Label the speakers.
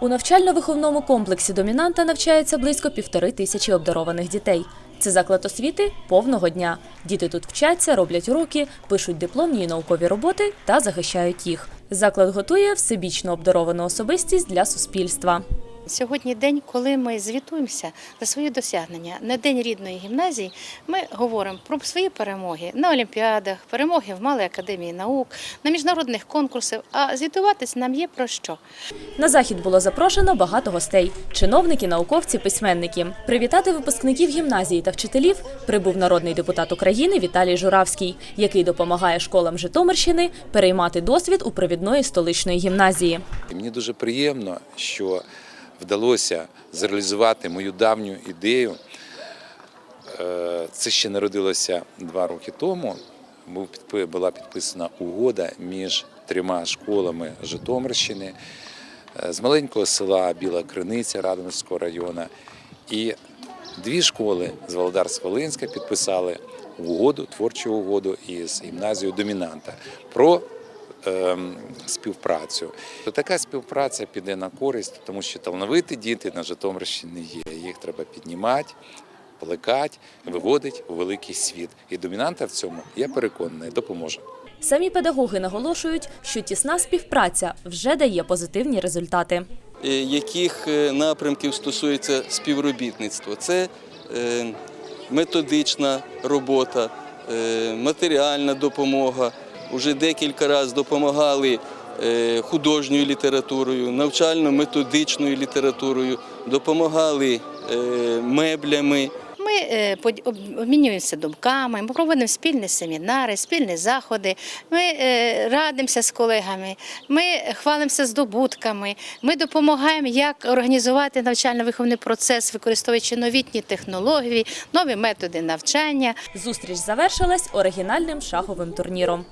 Speaker 1: У навчально-виховному комплексі домінанта навчається близько півтори тисячі обдарованих дітей. Це заклад освіти повного дня. Діти тут вчаться, роблять уроки, пишуть дипломні і наукові роботи та захищають їх. Заклад готує всебічно обдаровану особистість для суспільства.
Speaker 2: Сьогодні день, коли ми звітуємося за свої досягнення. На день рідної гімназії ми говоримо про свої перемоги на олімпіадах, перемоги в Малій академії наук, на міжнародних конкурсах. А звітуватись нам є про що.
Speaker 1: На захід було запрошено багато гостей: чиновники, науковці, письменники. Привітати випускників гімназії та вчителів прибув народний депутат України Віталій Журавський, який допомагає школам Житомирщини переймати досвід у провідної столичної гімназії.
Speaker 3: Мені дуже приємно, що вдалося зреалізувати мою давню ідею. Е, Це ще народилося два роки тому. Була підписана угода між трьома школами Житомирщини е, з маленького села Біла Криниця Радомирського району. І дві школи з Володарськ-Волинська підписали угоду, творчу угоду із гімназією Домінанта про співпрацю. То така співпраця піде на користь, тому що талановиті діти на Житомирщині є. Їх треба піднімати, плекати, виводити у великий світ. І домінанта в цьому, я переконаний, допоможе.
Speaker 1: Самі педагоги наголошують, що тісна співпраця вже дає позитивні результати.
Speaker 4: е, яких е, напрямків стосується співробітництво. Це е, методична робота, матеріальна допомога. Уже декілька разів допомагали е, художньою літературою, навчально-методичною літературою, допомагали е, меблями.
Speaker 2: Ми е, обмінюємося думками, ми проводимо спільні семінари, спільні заходи. Ми радимося з колегами, ми хвалимося здобутками, ми допомагаємо, як організувати навчально-виховний процес, використовуючи новітні технології, нові методи навчання.
Speaker 1: Зустріч завершилась оригінальним шаховим турніром.